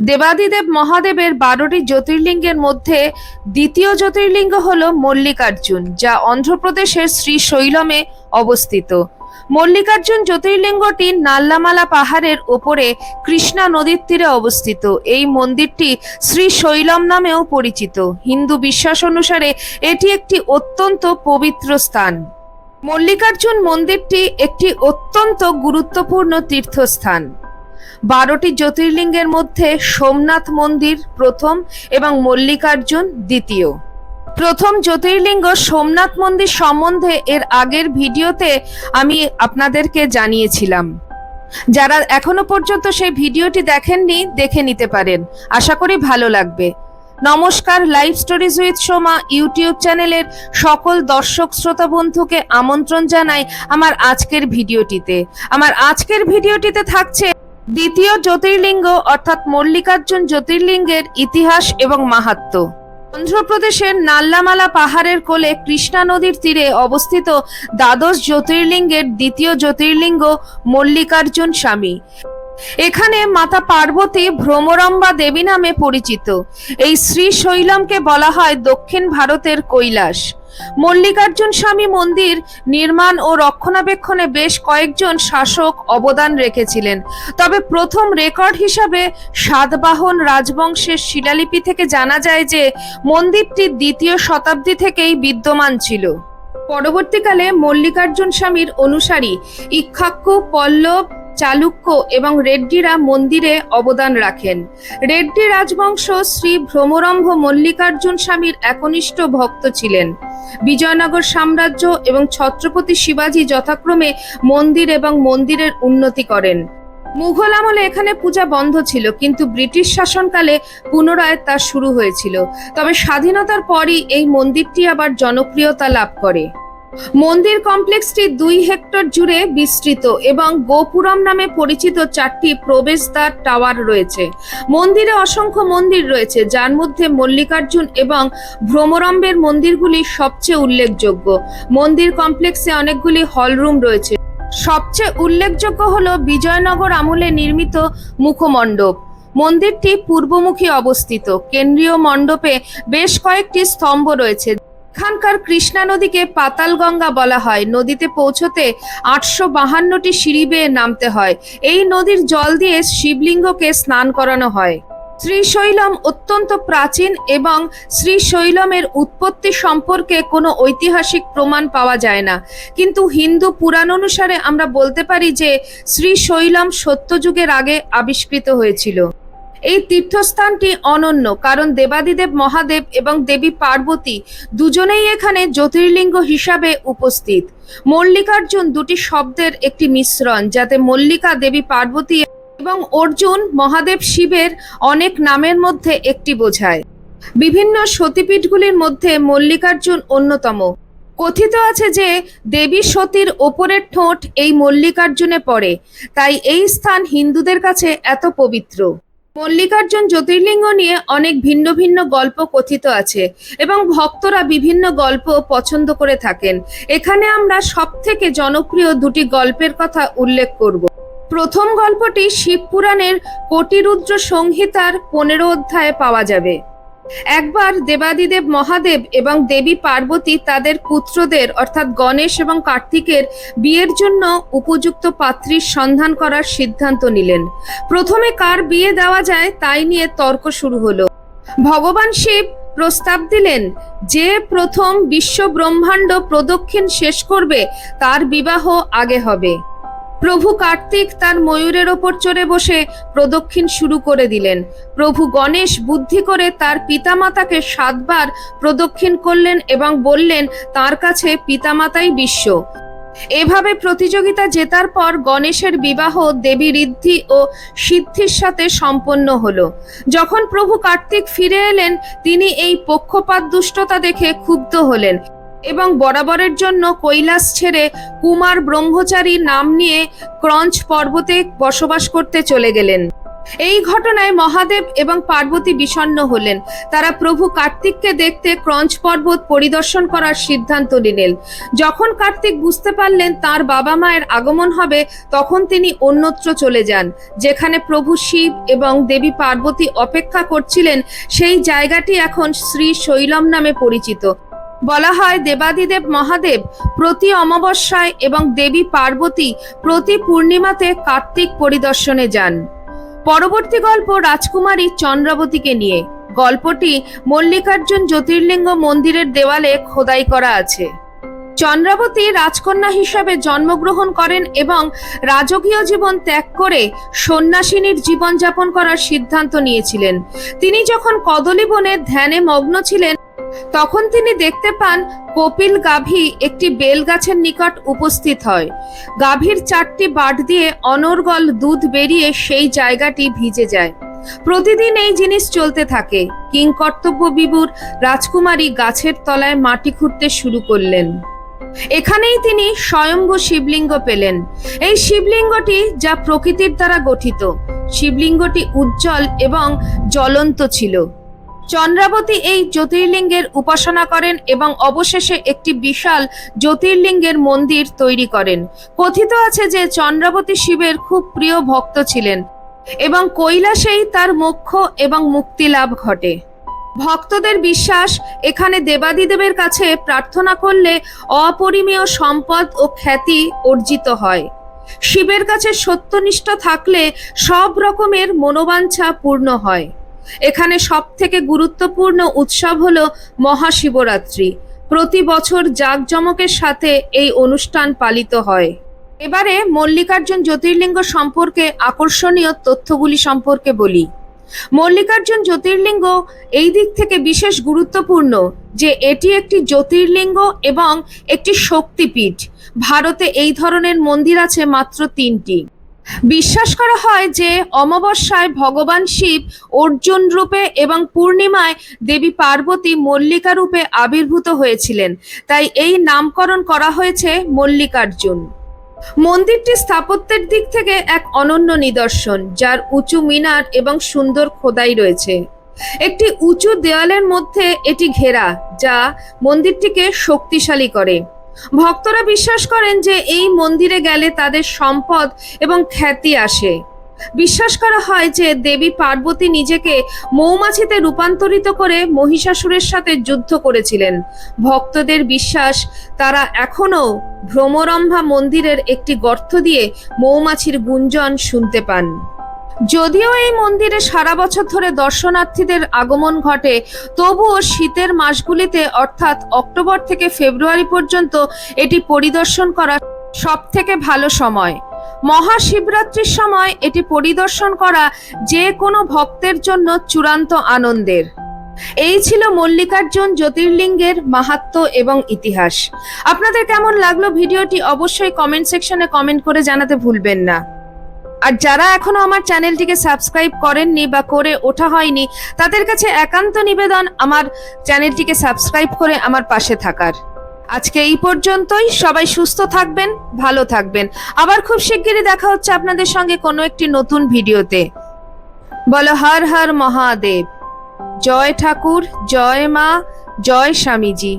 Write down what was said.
দেবাদিদেব মহাদেবের বারোটি জ্যোতির্লিঙ্গের মধ্যে দ্বিতীয় জ্যোতির্লিঙ্গ হল মল্লিকার্জুন, যা অন্ধ্রপ্রদেশের শ্রীশৈলমে অবস্থিত। মল্লিকার্জুন জ্যোতির্লিঙ্গটি নাল্লামালা পাহাড়ের ওপরে কৃষ্ণা নদীর তীরে অবস্থিত। এই মন্দিরটি শ্রীশৈলম নামেও পরিচিত। হিন্দু বিশ্বাস অনুসারে এটি একটি অত্যন্ত পবিত্র স্থান। মল্লিকার্জুন মন্দিরটি একটি অত্যন্ত গুরুত্বপূর্ণ তীর্থস্থান। বারোটি জ্যোতির্লিঙ্গের মধ্যে সোমনাথ মন্দির প্রথম এবং মল্লিকার্জুন দ্বিতীয়। প্রথম জ্যোতির্লিঙ্গ সোমনাথ মন্দির সম্বন্ধে এর আগের ভিডিওতে আমি আপনাদেরকে জানিয়েছিলাম। যারা এখনও পর্যন্ত সেই ভিডিওটি দেখেননি, দেখে নিতে পারেন। আশা করি ভালো লাগবে। নমস্কার live stories with Soma YouTube চ্যানেলের সকল দর্শক শ্রোতা বন্ধুকে আমন্ত্রণ জানাই আমার আজকের ভিডিওটিতে। আমার আজকের ভিডিওটিতে থাকছে দ্বিতীয় জ্যোতির্লিঙ্গ অর্থাৎ মল্লিকার্জুন জ্যোতির্লিঙ্গের ইতিহাস এবং মাহাত্ম। অন্ধ্রপ্রদেশের নাল্লামালা পাহাড়ের কোলে কৃষ্ণা নদীর তীরে অবস্থিত দ্বাদশ জ্যোতির্লিঙ্গের দ্বিতীয় জ্যোতির্লিঙ্গ মল্লিকার্জুন স্বামী। এখানে মাতা পার্বতী ভ্রমরম্বা দেবী নামে পরিচিত। এই শ্রীশৈলমকে বলা হয় দক্ষিণ ভারতের কৈলাস। মল্লিকার্জুন স্বামী মন্দির নির্মাণ ও রক্ষণাবেক্ষণে বেশ কয়েকজন শাসক অবদান রেখেছিলেন। তবে প্রথম রেকর্ড হিসাবে সাতবাহন রাজবংশের শিলালিপি থেকে জানা যায় যে, মন্দিরটি দ্বিতীয় শতাব্দী থেকেই বিদ্যমান ছিল। পরবর্তীকালে মল্লিকার্জুন স্বামীর অনুসারী ইক্ষাক্কু পল্লব চালুক্য এবং রেড্ডিরা মন্দিরে অবদান রাখেন। রেড্ডি রাজবংশ শ্রী ভ্রমরম্ভ মল্লিকার্জুন স্বামীর একনিষ্ঠ ভক্ত ছিলেন। বিজয়নগর সাম্রাজ্য এবং ছত্রপতি শিবাজী যথাক্রমে মন্দির এবং মন্দিরের উন্নতি করেন। মুঘল আমলে এখানে পূজা বন্ধ ছিল, কিন্তু ব্রিটিশ শাসনকালে পুনরায় তা শুরু হয়েছিল। তবে স্বাধীনতার পরই এই মন্দিরটি আবার জনপ্রিয়তা লাভ করে। মন্দির কমপ্লেক্সটি দুই হেক্টর জুড়ে বিস্তৃত এবং গোপুরম নামে পরিচিত চারটি প্রবেশদ্বার টাওয়ার রয়েছে। মন্দিরে অসংখ্য মন্দির রয়েছে, যার মধ্যে মল্লিকার্জুন এবং ভ্রমরম্বের মন্দিরগুলি সবচেয়ে উল্লেখযোগ্য। মন্দির কমপ্লেক্সে অনেকগুলি হলরুম রয়েছে। সবচেয়ে উল্লেখযোগ্য হল বিজয়নগর আমলে নির্মিত মুখমণ্ডপ। মন্দিরটি পূর্বমুখী অবস্থিত। কেন্দ্রীয় মণ্ডপে বেশ কয়েকটি স্তম্ভ রয়েছে। এখানকার কৃষ্ণা নদীকে পাতাল গঙ্গা বলা হয়। নদীতে পৌঁছতে আটশো বাহান্নটি সিঁড়ি বেয়ে নামতে হয়। এই নদীর জল দিয়ে শিবলিঙ্গকে স্নান করানো হয়। শ্রীশৈলম অত্যন্ত প্রাচীন এবং শ্রীশৈলমের উৎপত্তি সম্পর্কে কোনো ঐতিহাসিক প্রমাণ পাওয়া যায় না। কিন্তু হিন্দু পুরাণ অনুসারে আমরা বলতে পারি যে শ্রীশৈলম সত্যযুগের আগে আবিষ্কৃত হয়েছিল। এই তীর্থস্থানটি অনন্য, কারণ দেবাদিদেব মহাদেব এবং দেবী পার্বতী দুজনেই এখানে জ্যোতির্লিঙ্গ হিসাবে উপস্থিত। মল্লিকার্জুন দুটি শব্দের একটি মিশ্রণ, যাতে মল্লিকা, দেবী পার্বতী এবং অর্জুন মহাদেব শিবের অনেক নামের মধ্যে একটি বোঝায়। বিভিন্ন সতীপীঠগুলির মধ্যে মল্লিকার্জুন অন্যতম। কথিত আছে যে, দেবী সতীর ওপরের ঠোঁট এই মল্লিকার্জুনে পড়ে, তাই এই স্থান হিন্দুদের কাছে এত পবিত্র। মল্লিকার্জুন জ্যোতির্লিঙ্গ নিয়ে অনেক ভিন্ন ভিন্ন গল্প কথিত আছে এবং ভক্তরা বিভিন্ন গল্প পছন্দ করে থাকেন। এখানে আমরা সব থেকে জনপ্রিয় দুটি গল্পের কথা উল্লেখ করব। প্রথম গল্পটি শিবপুরাণের কোটিরুদ্র সংহিতার পনেরো অধ্যায়ে পাওয়া যাবে। একবার দেবাদিদেব মহাদেব এবং দেবী পার্বতী তাদের পুত্রদের, অর্থাৎ গণেশ এবং কার্তিকের, বিয়ের জন্য উপযুক্ত পাত্রীর সন্ধান করার সিদ্ধান্ত নিলেন। প্রথমে কার বিয়ে দেওয়া যায় তাই নিয়ে তর্ক শুরু হলো। ভগবান শিব প্রস্তাব দিলেন, যে প্রথম বিশ্ব ব্রহ্মাণ্ড প্রদক্ষিণ শেষ করবে, তার বিবাহ আগে হবে। প্রভু কার্তিক তার ময়ূরের ওপর চড়ে বসে প্রদক্ষিণ শুরু করে দিলেন। প্রভু গণেশ বুদ্ধি করে তার পিতামাতাকে সাতবার প্রদক্ষিণ করলেন এবং বললেন, তার কাছে পিতামাতাই বিশ্ব। এভাবে প্রতিযোগিতা জেতার পর গণেশের বিবাহ দেবী ঋদ্ধি ও সিদ্ধির সাথে সম্পন্ন হলো। যখন প্রভু কার্তিক ফিরে এলেন, তিনি এই পক্ষপাত দুষ্টতা দেখে ক্ষুব্ধ হলেন। এবং বরাবরের জন্য কৈলাস ছেড়ে কুমার ব্রহ্মচারী নাম নিয়ে ক্রঞ্চ পর্বতে বসবাস করতে চলে গেলেন। এই ঘটনায় মহাদেব এবং পার্বতী বিষণ্ণ হলেন। তারা প্রভু কার্তিককে দেখতে ক্রঞ্চ পর্বত পরিদর্শন করার সিদ্ধান্ত নিলেন। যখন কার্তিক বুঝতে পারলেন তার বাবা মায়ের আগমন হবে, তখন তিনি অন্যত্র চলে যান, যেখানে প্রভু শিব এবং দেবী পার্বতী অপেক্ষা করছিলেন। সেই জায়গাটি এখন শ্রী শৈলম নামে পরিচিত। বলা হয় দেবাদিদেব মহাদেব প্রতি অমাবস্যায় এবং দেবী পার্বতী প্রতি পূর্ণিমাতে কার্তিক পরিদর্শনে যান। পরবর্তী গল্প রাজকুমারী চন্দ্রাবতীকে নিয়ে। গল্পটি মল্লিকার্জুন জ্যোতির্লিঙ্গ মন্দিরের দেওয়ালে খোদাই করা আছে। চন্দ্রাবতী রাজকন্যা হিসাবে জন্মগ্রহণ করেন এবং রাজকীয় জীবন ত্যাগ করে সন্ন্যাসিনীর জীবনযাপন করার সিদ্ধান্ত নিয়েছিলেন। তিনি যখন কদলী বনের ধ্যানে মগ্ন ছিলেন তখন তিনি দেখতে পান কপিল গাভী একটি বেল গাছের নিকট উপস্থিত হয়। গাভীর চারটি বাট দিয়ে অনর্গল দুধ বেরিয়ে সেই জায়গাটি ভিজে যায়। প্রতিদিন এই জিনিস চলতে থাকে। কিং কর্তব্য বিভুর রাজকুমারী গাছের তলায় মাটি খুঁড়তে শুরু করলেন। এখানেই তিনি স্বয়ম্ভু শিবলিঙ্গ পেলেন। এই শিবলিঙ্গটি যা প্রকৃতির দ্বারা গঠিত। শিবলিঙ্গটি উজ্জ্বল এবং জ্বলন্ত ছিল। চন্দ্রাবতী এই জ্যোতির্লিঙ্গের উপাসনা করেন এবং অবশেষে একটি বিশাল জ্যোতির্লিঙ্গের মন্দির তৈরি করেন। কথিত আছে যে চন্দ্রাবতী শিবের খুব প্রিয় ভক্ত ছিলেন এবং কৈলাসেই তার মোক্ষ এবং মুক্তি লাভ ঘটে। ভক্তদের বিশ্বাস, এখানে দেবাদিদেবের কাছে প্রার্থনা করলে অপরিমেয় সম্পদ ও খ্যাতি অর্জিত হয়। শিবের কাছে সত্যনিষ্ঠ থাকলে সব রকমের মনোবাঞ্ছা পূর্ণ হয়। এখানে সব থেকে গুরুত্বপূর্ণ উৎসব হলো মহাশিবরাত্রি। প্রতি বছর জাঁকজমকের সাথে এই অনুষ্ঠান পালিত হয়। এবারে মল্লিকার্জুন জ্যোতির্লিঙ্গ সম্পর্কে আকর্ষণীয় তথ্যগুলি সম্পর্কে বলি। মল্লিকার্জুন জ্যোতির্লিঙ্গ এই দিক থেকে বিশেষ গুরুত্বপূর্ণ যে এটি একটি জ্যোতির্লিঙ্গ এবং একটি শক্তিপীঠ। ভারতে এই ধরনের মন্দির আছে মাত্র তিনটি। বিশ্বাস করা হয় যে অমাবস্যায় ভগবান শিব অর্জুন রূপে এবং পূর্ণিমায় দেবী পার্বতী মল্লিকা রূপে আবির্ভূত হয়েছিলেন। তাই এই নামকরণ করা হয়েছে মল্লিকার্জুন। মন্দিরটি স্থাপত্যের দিক থেকে এক অনন্য নিদর্শন, যার উঁচু মিনার এবং সুন্দর খোদাই রয়েছে। একটি উঁচু দেওয়ালের মধ্যে এটি ঘেরা, যা মন্দিরটিকে শক্তিশালী করে। ভক্তরা বিশ্বাস করেন যে এই মন্দিরে গেলে তাদের সম্পদ এবং খ্যাতি আসে। বিশ্বাস করা হয় যে দেবী পার্বতী নিজেকে মৌমাছিতে রূপান্তরিত করে মহিষাসুরের সাথে যুদ্ধ করেছিলেন। ভক্তদের বিশ্বাস, তারা এখনও ভ্রমরম্ভা মন্দিরের একটি গর্ত দিয়ে মৌমাছির গুঞ্জন শুনতে পান। যদিও এই মন্দিরে সারা বছর ধরে দর্শনার্থীদের আগমন ঘটে, তবুও শীতের মাসগুলিতে, অর্থাৎ অক্টোবর থেকে ফেব্রুয়ারি পর্যন্ত, এটি পরিদর্শন করা সব থেকে ভালো সময়। মহাশিবরাত্রির সময় এটি পরিদর্শন করা যে কোনো ভক্তের জন্য চূড়ান্ত আনন্দের। এই ছিল মল্লিকার্জুন জ্যোতির্লিঙ্গের মাহাত্ম এবং ইতিহাস। আপনাদের কেমন লাগল ভিডিওটি অবশ্যই কমেন্ট সেকশনে কমেন্ট করে জানাতে ভুলবেন না। আর যারা এখনও আমার চ্যানেলটিকে সাবস্ক্রাইব করেননি বা করে ওঠা হয়নি, তাদের কাছে একান্ত নিবেদন আমার চ্যানেলটিকে সাবস্ক্রাইব করে আমার পাশে থাকার। আজকে এই পর্যন্তই, সবাই সুস্থ থাকবেন, ভালো থাকবেন। আবার খুব শিগগিরই দেখা হচ্ছে আপনাদের সঙ্গে কোনো একটি নতুন ভিডিওতে। বলো হর হর মহাদেব। জয় ঠাকুর, জয় মা, জয় স্বামীজি।